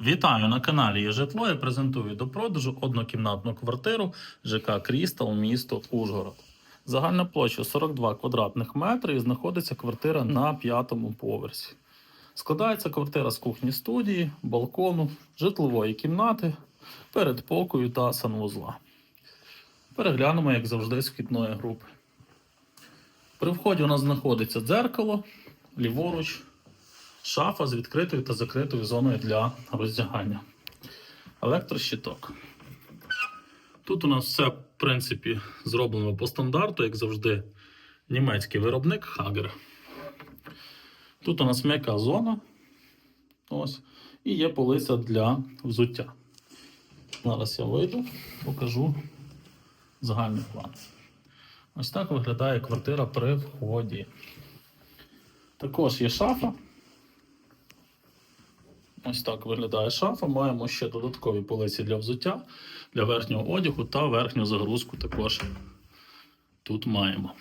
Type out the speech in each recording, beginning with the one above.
Вітаю на каналі «Є житло» і презентую до продажу однокімнатну квартиру ЖК Крістал, місто Ужгород. Загальна площа 42 квадратних метри і знаходиться квартира на п'ятому поверсі. Складається квартира з кухні студії, балкону, житлової кімнати, передпокою та санвузла. Переглянемо, як завжди, з вхідної групи. При вході у нас знаходиться дзеркало, ліворуч, шафа з відкритою та закритою зоною для роздягання. Електрощиток. Тут у нас все, в принципі, зроблено по стандарту, як завжди, німецький виробник Hager. Тут у нас м'яка зона. Ось. І є полиця для взуття. Зараз я вийду, покажу загальний план. Ось так виглядає квартира при вході. Також є шафа. Ось так виглядає шафа. Маємо ще додаткові полиці для взуття, для верхнього одягу та верхню загрузку також тут маємо.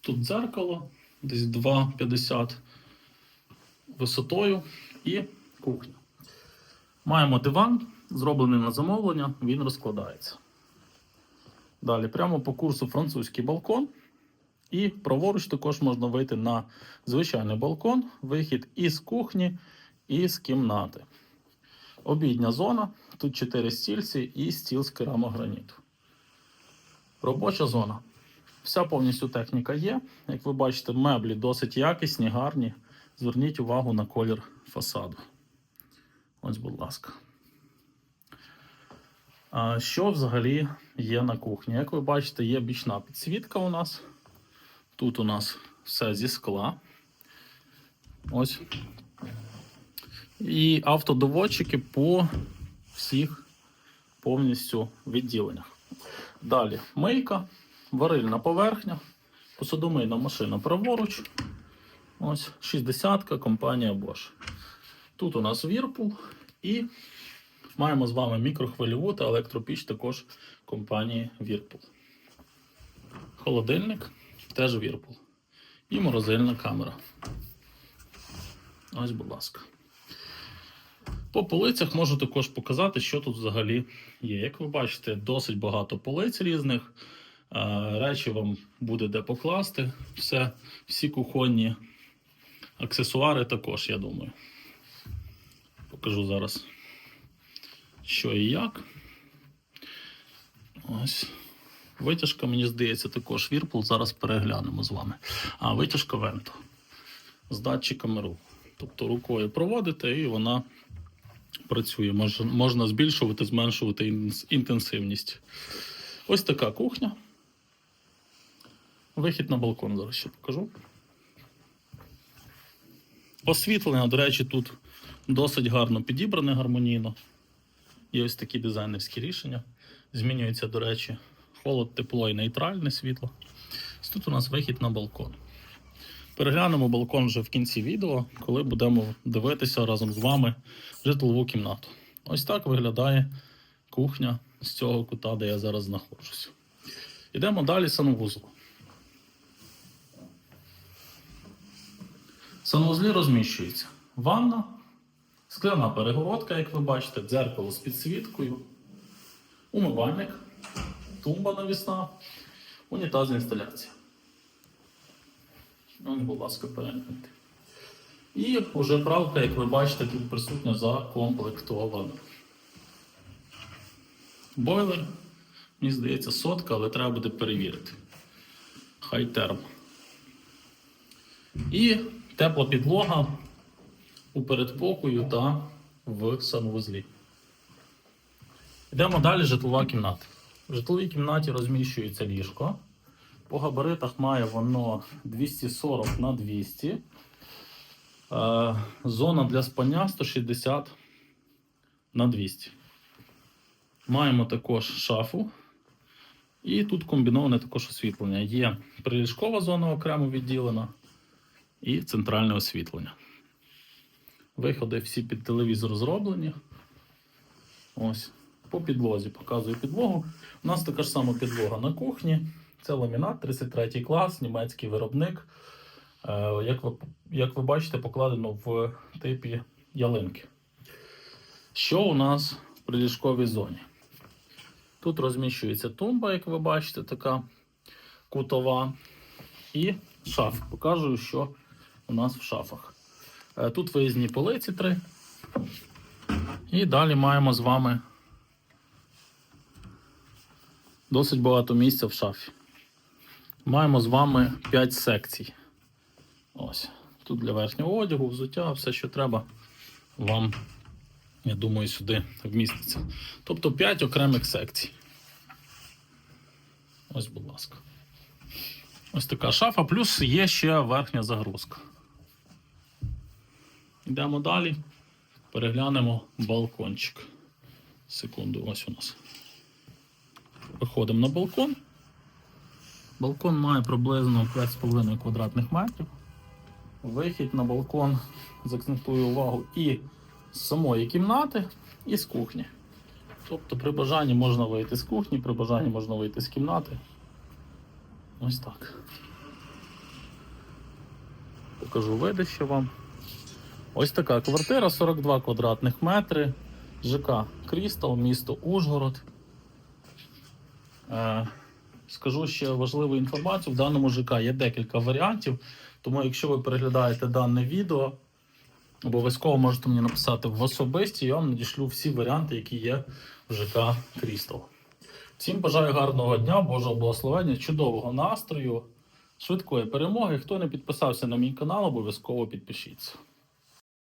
Тут дзеркало, десь 2,50 висотою і кухня. Маємо диван, зроблений на замовлення, він розкладається. Далі, прямо по курсу французький балкон. І праворуч також можна вийти на звичайний балкон, вихід із кухні, і з кімнати. Обідня зона. Тут 4 стільці і стіл з керамограніту. Робоча зона. Вся повністю техніка є. Як ви бачите, меблі досить якісні, гарні. Зверніть увагу на колір фасаду. Ось, будь ласка. Що взагалі є на кухні? Як ви бачите, є бічна підсвітка у нас. Тут у нас все зі скла. Ось. І автодоводчики по всіх повністю відділеннях. Далі мийка, варильна поверхня, посудомийна машина праворуч. Ось 60-ка компанія Bosch. Тут у нас Whirlpool і маємо з вами мікрохвильову та електропіч також компанії Whirlpool. Холодильник теж Whirlpool. І морозильна камера. Ось, будь ласка. По полицях можу також показати, що тут взагалі є. Як ви бачите, досить багато полиць різних. Е, Речі вам буде де покласти. Все, всі кухонні аксесуари також, я думаю. Покажу зараз, що і як. Ось. Витяжка, мені здається, також Whirlpool. Зараз переглянемо з вами. А витяжка Vento з датчиками руху. Тобто рукою проводите і вона працює. Мож, можна збільшувати, зменшувати інтенсивність. Ось така кухня. Вихід на балкон зараз ще покажу. Освітлення, до речі, тут досить гарно підібране гармонійно. Є ось такі дизайнерські рішення. Змінюється, до речі, холод, тепло і нейтральне світло. Ось Тут у нас вихід на балкон. Переглянемо балкон вже в кінці відео, коли будемо дивитися разом з вами житлову кімнату. Ось так виглядає кухня з цього кута, де я зараз знаходжуся. Йдемо далі санвузол. В санвузлі розміщується ванна, скляна перегородка, як ви бачите, дзеркало з підсвіткою, умивальник, тумба навісна, унітазна інсталяція. Ну, будь ласка, перегляньте. І вже правка, як ви бачите, тут присутня закомплектована. Бойлер, мені здається, сотка, але треба буде перевірити. Хай терм. І тепла підлога у передпокою та в санвузлі. Йдемо далі житлова кімната. В житловій кімнаті розміщується ліжко. По габаритах має воно 240 на 200. Е, Зона для спання 160 на 200. Маємо також шафу. І тут комбіноване також освітлення. Є приліжкова зона окремо відділена і центральне освітлення. Виходи всі під телевізор зроблені. Ось. По підлозі показую підлогу. У нас така ж сама підлога на кухні. Це ламінат, 33 клас, німецький виробник. Е, Як ви, як ви бачите, покладено в типі ялинки. Що у нас в приліжковій зоні? Тут розміщується тумба, як ви бачите, така кутова. І шаф. Покажу, що у нас в шафах. Е, Тут виїзні полиці три. І далі маємо з вами досить багато місця в шафі. Маємо з вами 5 секцій. Ось. Тут для верхнього одягу, взуття, все, що треба, вам, я думаю, сюди вміститься. Тобто 5 окремих секцій. Ось, будь ласка. Ось така шафа, плюс є ще верхня загрузка. Йдемо далі. Переглянемо балкончик. Секунду, ось у нас. Виходимо на балкон. Балкон має приблизно 5,5 квадратних метрів. Вихід на балкон заакцентую увагу і з самої кімнати, і з кухні. Тобто при бажанні можна вийти з кухні, при бажанні можна вийти з кімнати. Ось так. Покажу видище вам. Ось така квартира 42 квадратних метри. ЖК Крістал, місто Ужгород. Е, скажу ще важливу інформацію. В даному ЖК є декілька варіантів. Тому, якщо ви переглядаєте дане відео, обов'язково можете мені написати в особисті, я вам надішлю всі варіанти, які є в ЖК Крістал. Всім бажаю гарного дня, Божого благословення, чудового настрою, швидкої перемоги. Хто не підписався на мій канал, обов'язково підпишіться.